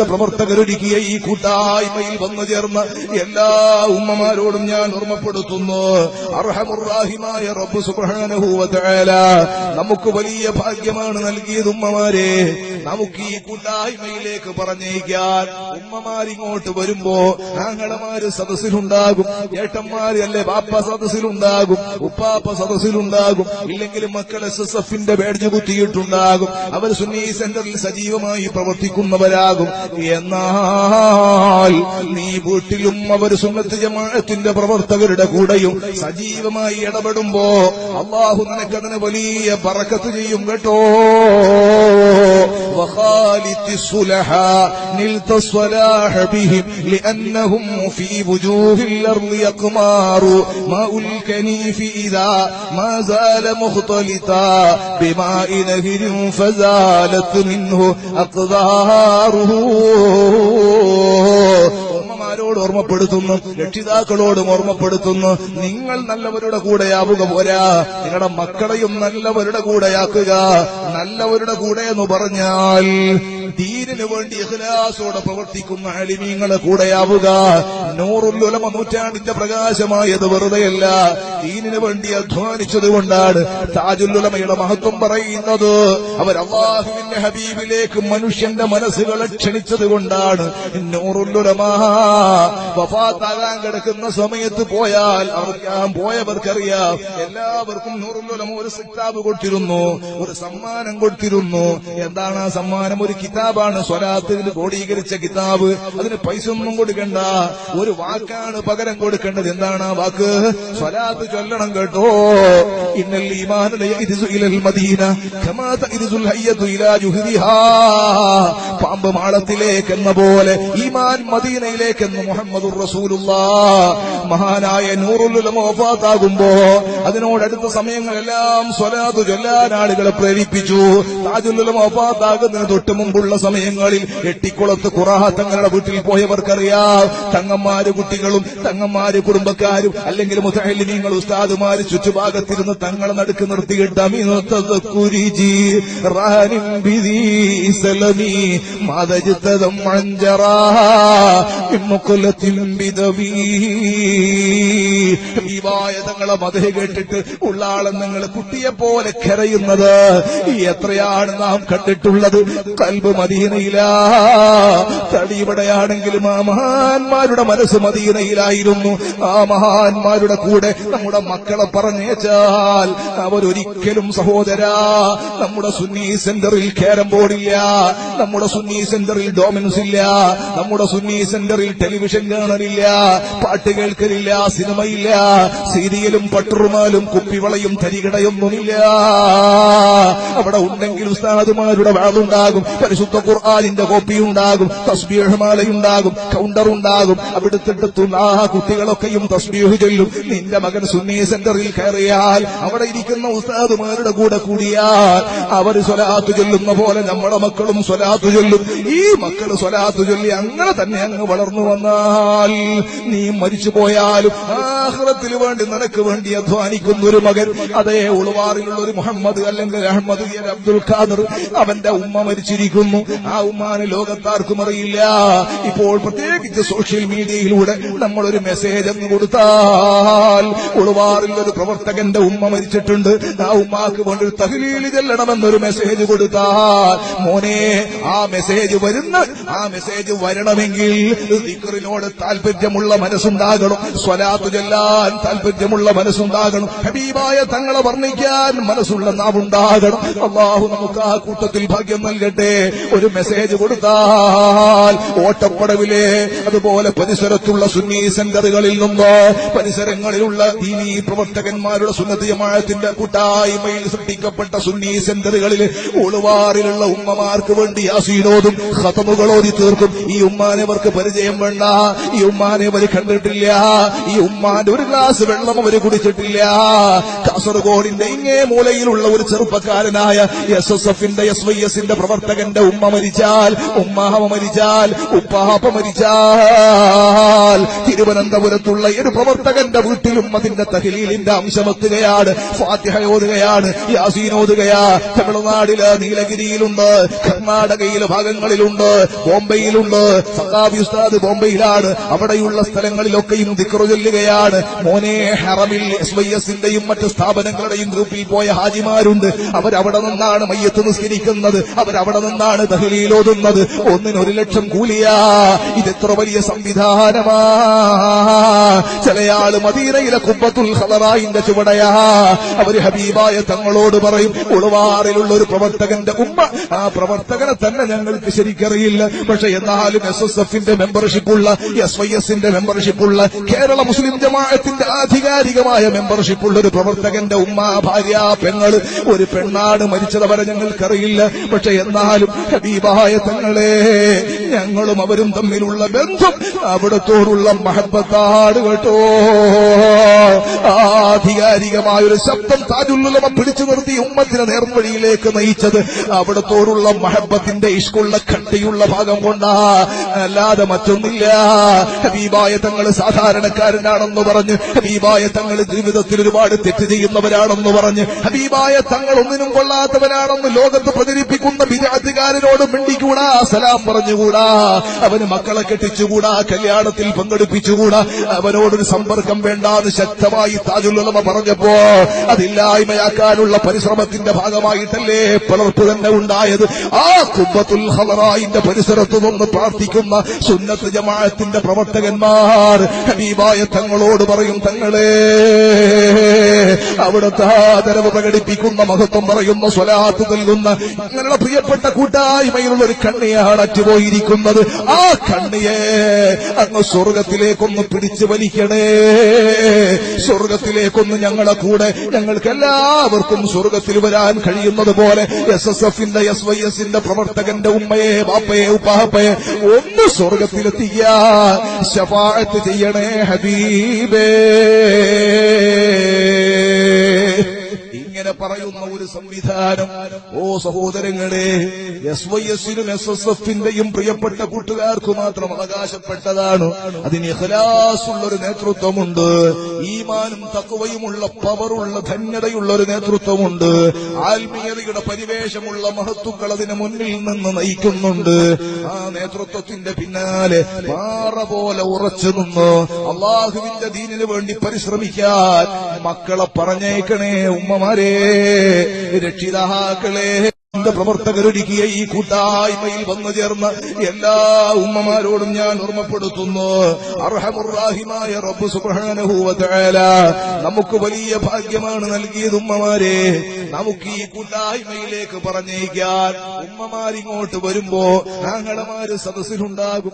ജമാഅത്തിന്റെ പ്രവർത്തകരൊരുക്കിയ ഈ കൂട്ടായ്മയിൽ വന്നു ചേർന്ന് എല്ലാ ഉമ്മമാരോടും ഞാൻ ഓർമ്മപ്പെടുത്തുന്നു. അർഹമുറാഹിമായ റബ്ബ് തആല നമുക്ക് വലിയ ഭാഗ്യമാണ് നൽകിയത് ഉമ്മമാരെ. നമുക്ക് ഈ കൂട്ടായ്മയിലേക്ക് പറഞ്ഞേക്കാൻ ഉമ്മമാരിങ്ങോട്ട് വരുമ്പോ ആങ്ങളമാര് സദസ്സിലുണ്ടാകും ഏട്ടന്മാര് അല്ലെ ബാപ്പ സദസ്സിലുണ്ടാകും ഉപ്പാപ്പ സദസ്സിലുണ്ടാകും ഇല്ലെങ്കിൽ മക്കൾ എസ് എസ് എഫിന്റെ ബേഡ്ജ് കുത്തിയിട്ടുണ്ടാകും. അവർ സുന്നി സെന്ററിൽ സജീവമായി പ്രവർത്തിക്കുന്നവരാകും. എന്നാൽ നീ വീട്ടിലും അവർ സുന്നത്ത് ജമാഅത്തിന്റെ പ്രവർത്തകരുടെ കൂടെയും സജീവമായി ഇടപെടുമ്പോ അള്ളാഹു നിനക്കതിന് വലിയ പറക്കത്ത് ചെയ്യും കേട്ടോ. وخالط الصلحاء نلت الصلاح بهم لأنهم في وجوه الأرض يقمار. ماء الكنيف إذا ما زال مختلطا بماء نهر فزالت منه أقذاره ഓർമ്മപ്പെടുത്തുന്നു. രക്ഷിതാക്കളോടും ഓർമ്മപ്പെടുത്തുന്നു. നിങ്ങൾ നല്ലവരുടെ കൂടെയാവുക പോരാ. നിങ്ങളുടെ മക്കളെയും നല്ലവരുടെ കൂടെയാക്കുക. നല്ലവരുടെ കൂടെ എന്ന് പറഞ്ഞാൽ ദീനിനു വേണ്ടി ഇഖ്ലാസോടെ പ്രവർത്തിക്കുന്ന അലിമീങ്ങളെ കൂടെയാവുക. നൂറുല്ലുലമ നൂറ്റാണ്ടിന്റെ പ്രകാശമായത് വെറുതെയല്ല ദീനിനു വേണ്ടി അധ്വാനിച്ചത് കൊണ്ടാണ് താജുല്ലുലമയുടെ മഹത്വം പറയുന്നത്. അവർ അള്ളാഹുവിന്റെ ഹബീബിലേക്ക് മനുഷ്യന്റെ മനസ്സുകളെ ക്ഷണിച്ചത് കൊണ്ടാണ്. നൂറുല്ലുലമാകാൻ കിടക്കുന്ന സമയത്ത് പോയാൽ അവർക്കാൻ പോയവർക്കറിയാം എല്ലാവർക്കും നൂറുല്ലുലമ ഒരു സിക്താബ് കൊടുത്തിരുന്നു ഒരു സമ്മാനം കൊടുത്തിരുന്നു. എന്താണ് ആ സമ്മാനം? ഒരു കിതാബാണ് സ്വലാത്തിൽ ക്രോഡീകരിച്ച കിതാബ്. അതിന് പൈസ ഒന്നും കൊടുക്കണ്ട. ഒരു വാക്കാണ് പകരം കൊടുക്കേണ്ടത്. എന്താണ് ആ വാക്ക്? സ്വലാത്ത് ചൊല്ലണം കേട്ടോ. ഇന്നൽ മദീന പാമ്പ് മാളത്തിലേക്ക് എന്ന പോലെ ഈമാൻ മദീനയിലേക്ക് എന്ന് മുഹമ്മദ് റസൂലുള്ളാഹ്. മഹാനായ വഫാത്താകുമ്പോ അതിനോടടുത്ത സമയങ്ങളെല്ലാം സ്വലാത്ത് ചൊല്ലാൻ ആളുകളെ പ്രേരിപ്പിച്ചു. വഫാത്താകുന്നതിന് തൊട്ട് മുമ്പുള്ള സമയങ്ങളിൽ എട്ടിക്കുളത്ത് കുറാഹ തങ്ങളുടെ വീട്ടിൽ പോയവർക്കറിയാം. തങ്ങന്മാര് കുട്ടികളും തങ്ങന്മാര് കുടുംബക്കാരും അല്ലെങ്കിൽ മുത്തഹല്ലിമീങ്ങൾ ഉസ്താദുമാര് ചുറ്റുഭാഗത്തിരുന്ന് തങ്ങളെ നടുക്ക് നിർത്തിയിട്ട് ബിദി സലമി തങ്ങളെ മതഹ കേട്ടിട്ട് ഉള്ള നിങ്ങൾ കുട്ടിയെ പോലെ കരയുന്നത് എത്രയാണ് നാം കണ്ടിട്ടുള്ളത്? കൽബ് മദീനയില. തടിപടയാണെങ്കിലും ആ മഹാന്മാരുടെ മനസ്സ് മദീനയിലായിരുന്നു. ആ മഹാന്മാരുടെ കൂടെ നമ്മുടെ മക്കളെ പറഞ്ഞേച്ചാൽ അവരൊരിക്കലും സഹോദരാ നമ്മുടെ സുന്നി സെന്ററിൽ കേരം ബോർഡില്ല നമ്മുടെ സുന്നി സെന്ററിൽ ഡോമിനസ് ഇല്ല നമ്മുടെ സുന്നി സെന്ററിൽ ടെലിവിഷൻ കാണലില്ല പാട്ട് കേൾക്കലില്ല സിനിമയില്ല സീരിയലും പട്ടുറുമാലും കുപ്പിവളയും തരികടയൊന്നുമില്ല. അവിടെ ഉണ്ടെങ്കിൽ ഉസ്താദുമാരുടെ വാളുണ്ടാകും പരിശുദ്ധ ഖുർആാനിന്റെ കോപ്പി ഉണ്ടാകും തസ്ബീഹ് മാലയുണ്ടാകും കൗണ്ടർ ഉണ്ടാകും. അവിടുത്തെ ആ കുട്ടികളൊക്കെയും തസ്ബീഹ് ചൊല്ലും. നിന്റെ മകൻ സുന്നി സെന്ററിൽ കയറിയാൽ അവിടെ ഇരിക്കുന്ന ഉസ്താദുമാരുടെ കൂടെ കൂടിയാൽ അവർ സ്വലാത്ത് ചൊല്ലുന്ന പോലെ നമ്മുടെ മക്കളും സ്വലാത്ത് ചൊല്ലും. ഈ മക്കൾ സ്വലാത്ത് ചൊല്ലി അങ്ങനെ തന്നെ അങ്ങ് വളർന്നു വന്നാൽ നീ മരിച്ചു പോയാലും ആഹ്റത്തിന് വേണ്ടി നിനക്ക് വേണ്ടി അധ്വാനിക്കുന്ന ഒരു മകൻ അതേ ഉളുവാറിലുള്ള ഒരു മുഹമ്മദ് അല്ലെങ്കിൽ അഹമ്മദ് അബ്ദുൽ ഖാദർ അവന്റെ ഉമ്മ മരിച്ചിരിക്കുന്നു. ആ ഉമ്മാന് ലോകത്താർക്കും അറിയില്ല. ഇപ്പോൾ പ്രത്യേകിച്ച് സോഷ്യൽ മീഡിയയിലൂടെ നമ്മളൊരു മെസ്സേജ് അങ്ങ് കൊടുത്താൽ ഉളുവാറിൽ ഒരു പ്രവർത്തകന്റെ ഉമ്മ മരിച്ചിട്ടുണ്ട്. ആ ഉമ്മാക്ക് വേണ്ടി ഒരു തഹ്ലീൽ ചെല്ലണമെന്നൊരു മെസ്സേജ് കൊടുത്താൽ മോനെ ആ മെസ്സേജ് വരുന്ന. ആ മെസ്സേജ് വരണമെങ്കിൽ ദിക്കറിനോട് താല്പര്യമുള്ള മനസ്സുണ്ടാകണം. സ്വലാത്തു ചെല്ലാൻ താല്പര്യമുള്ള മനസ്സുണ്ടാകണം. ഹബീബായ തങ്ങളെ വർണിക്കാൻ മനസ്സുള്ള നാവുണ്ടാകണം. അള്ളാഹു നമുക്ക് ആ കൂട്ടത്തിൽ ഭാഗ്യം നൽകട്ടെ. ഒരു മെസ്സേജ് കൊടുത്താൽ ഓട്ടപ്പടവിലെ അതുപോലെ പരിസരത്തുള്ള സുന്നി സെന്ററുകളിൽ നിന്നോ പരിസരങ്ങളിലുള്ള ദീനീ പ്രവർത്തകന്മാരുടെ സുന്നതി ജമാഅത്തിന്റെ കൂട്ടായ്മയിൽ സൃഷ്ടിക്കപ്പെട്ട സുന്നി സെന്ററുകളിൽ ഉളുവാറിലുള്ള ഉമ്മമാർക്ക് വേണ്ടി അസീനോതും ഹതമുകളോതി തീർക്കും. ഈ ഉമ്മാനെ അവർക്ക് പരിചയം വേണ്ട. ഈ ഉമ്മാനെ അവർ കണ്ടിട്ടില്ല. ഈ ഉമ്മാന്റെ ഒരു ഗ്ലാസ് വെള്ളം അവർ കുടിച്ചിട്ടില്ല. കാസർഗോഡിന്റെ ഇങ്ങേ മൂലയിലുള്ള ഒരു ചെറുപ്പക്കാരനായ എസ് എസ് എഫിന്റെ എസ് വൈ എസിന്റെ പ്രവർത്തകന്റെ ഉമ്മ മരിച്ചാൽ ഉമ്മാവ മരിച്ചാൽ ഉപ്പാപ്പ മരിച്ചാൽ. തിരുവനന്തപുരത്തുള്ള ഒരു പ്രവർത്തകന്റെ വീട്ടിലും അതിന്റെ തഹലീലിന്റെ അംശമെത്തുകയാണ് ഫാത്തിഹ ഓതുകയാണ് യാസീൻ ഓതുകയാ. തമിഴ്നാടിൽ നീലഗിരിയിലുണ്ട് കർണാടകയിലെ ഭാഗങ്ങളിലുണ്ട് ബോംബെയിലുണ്ട്. സഖാബി ഉസ്താദ് ബോംബെയിലാണ്. അവിടെയുള്ള സ്ഥലങ്ങളിലൊക്കെയും ദിക്റു ചൊല്ലുകയാണ്. മോനെ ഹറമിൽ എസ് വൈ എസിന്റെയും മറ്റ് സ്ഥാപനങ്ങളുടെയും ഗ്രൂപ്പിൽ പോയ ഹാജിമാരുണ്ട്. അവരവിടെ നിന്നാണ് മയ്യത്ത് നിസ്കരിക്കുന്നത്. അവരവിടെ നിന്നാണ് ദഹലിയിൽ ഓതുന്നത്. ഒന്നിന് ഒരു ലക്ഷം കൂലിയാ. ഇതെത്ര വലിയ സംവിധാനമാ. ചിലയാൾ മദീനയിലെ കുമ്പത്തുൽ ഹലറായിന്റെ ചുവടയാ. അവർ ഹബീബായ തങ്ങളോട് പറയും ഉളവാറിലുള്ള ഒരു പ്രവർത്തകന്റെ ഉമ്മ ആ പ്രവർത്തകനെ തന്നെ ഞങ്ങൾക്ക് ശരിക്കറിയില്ല. പക്ഷെ എന്നാലും എസ് എസ് എഫിന്റെ മെമ്പർഷിപ്പുള്ള എസ് വൈ എസിന്റെ മെമ്പർഷിപ്പുള്ള കേരള മുസ്ലിം ജമാഅത്തിന്റെ ആധികാരികമായ മെമ്പർഷിപ്പുള്ള ഒരു പ്രവർത്തകന്റെ ഉമ്മ ഭാര്യ പെങ്ങൾ ഒരു പെണ്ണാണ് മരിച്ചതവരെ ഞങ്ങൾക്കറിയില്ല. പക്ഷെ എന്നാലും ഹബീബായ തങ്ങളെ ഞങ്ങളും അവരും തമ്മിലുള്ള ബന്ധം അവിടത്തോടുള്ള മഹബത്താണ് കേട്ടോ. ആധികാരികമായ ഒരു ശബ്ദം താജുല്ലുലമ പിടിച്ചു നിർത്തി ഉമ്മത്തിനെ നേർവഴിയിലേക്ക് നയിച്ചത് അവിടത്തോടുള്ള മഹബത്തിന്റെ ഇഷ്കുള്ള കട്ടിയുള്ള ഭാഗം കൊണ്ടാ. അല്ലാതെ മറ്റൊന്നില്ല. ഹബീബായ തങ്ങൾ സാധാരണക്കാരനാണെന്ന് പറഞ്ഞ് ഹബീബായ തങ്ങൾ ജീവിതത്തിൽ ഒരുപാട് തെറ്റ് ചെയ്യുന്നവരാണെന്ന് പറഞ്ഞ് ഹബീബായ തങ്ങൾ ഒന്നിനും കൊള്ളാത്തവരാണെന്ന് ലോകത്ത് പ്രചരിപ്പിക്കുന്ന വിദ്യാർത്ഥികാരനോട് മിണ്ടിക്കൂടാ സലാം പറഞ്ഞുകൂടാ അവന് മക്കളെ കെട്ടിച്ചുകൂടാ കല്യാണത്തിൽ പങ്കെടുപ്പിച്ചുകൂടാ അവനോടൊരു സമ്പർക്കം വേണ്ടാന്ന് ശക്തമായി താജുലുലമ പറഞ്ഞപ്പോ അതില്ലായ്മയാക്കാനുള്ള പരിശ്രമത്തിന്റെ ഭാഗമായിട്ടല്ലേ പിളർപ്പ് തന്നെ ഉണ്ടായത്? ആ കുബത്തുൽ ഹലറായിന്റെ പരിസരത്ത് നിന്ന് പ്രാർത്ഥിക്കുന്ന സുന്നത്ത് ജമാഅത്തിന്റെ പ്രവർത്തകന്മാർ ഹബീബായ തങ്ങളോട് പറയും തങ്ങളെ അവിടുത്തെ ആദരവ് പ്രകടിപ്പിക്കുന്ന മഹത്വം പറയുന്ന സ്വലാത്ത് നൽകുന്ന നിങ്ങളുടെ പ്രിയപ്പെട്ട കൂട്ടായ്മയിലുള്ള ഒരു കണ്ണിയാണ് അറ്റുപോയിരിക്കുന്നത് ആ കണ്ണിയെ അങ്ങ് സ്വർഗത്തിലേക്കൊന്ന് പിടിച്ചു വലിക്കണേ. സ്വർഗത്തിലേക്കൊന്ന് ഞങ്ങളെ കൂടെ ഞങ്ങൾക്ക് എല്ലാവർക്കും സ്വർഗത്തിൽ വരാൻ കഴിയുന്നത് പോലെ എസ് എസ് എഫിന്റെ എസ് വൈ എസിന്റെ പ്രവർത്തകന്റെ ഉമ്മയെ ബാപ്പയെ ഉപ്പാപ്പയെ ഒന്ന് സ്വർഗത്തിലെത്തിയ ശഫാഴത്ത് ചെയ്യണേ ഹബീബേ. പറയുന്ന ഒരു സംവിധാനം. ഓ സഹോദരങ്ങളെ എസ് വൈ എസിനും എസ് എസ് എഫിന്റെയും പ്രിയപ്പെട്ട കൂട്ടുകാർക്ക് മാത്രം അവകാശപ്പെട്ടതാണ്. അതിന് ഇഖലാസുള്ള ഒരു നേതൃത്വമുണ്ട്. ഈമാനും തക്കവയുമുള്ള പവറുള്ള ധന്യതയുള്ള ഒരു നേതൃത്വമുണ്ട്. ആത്മീയതയുടെ പരിവേഷമുള്ള മഹത്തുക്കൾ അതിന് മുന്നിൽ നിന്ന് നയിക്കുന്നുണ്ട്. ആ നേതൃത്വത്തിന്റെ പിന്നാലെ പാറ പോലെ ഉറച്ചു നിന്ന് അള്ളാഹുവിന്റെ ദീനിനു വേണ്ടി പരിശ്രമിക്കാൻ മക്കളെ പറഞ്ഞേക്കണേ ഉമ്മമാരെ. രക്ഷിതാക്കളെ പ്രവർത്തകരൊരുക്കിയ ഈ കൂട്ടായ്മയിൽ വന്നു ചേർന്ന എല്ലാ ഉമ്മമാരോടും ഞാൻ ഓർമ്മപ്പെടുത്തുന്നു. അർഹമുറാഹിമായ റബ്ബ് സുബ്ഹാനഹു വ നമുക്ക് വലിയ ഭാഗ്യമാണ് നൽകിയത് ഉമ്മമാരെ. നമുക്ക് ഈ കൂട്ടായ്മയിലേക്ക് പറഞ്ഞേക്കാൻ ഉമ്മമാരിങ്ങോട്ട് വരുമ്പോ ഞങ്ങളമാര് സദസ്സിലുണ്ടാകും.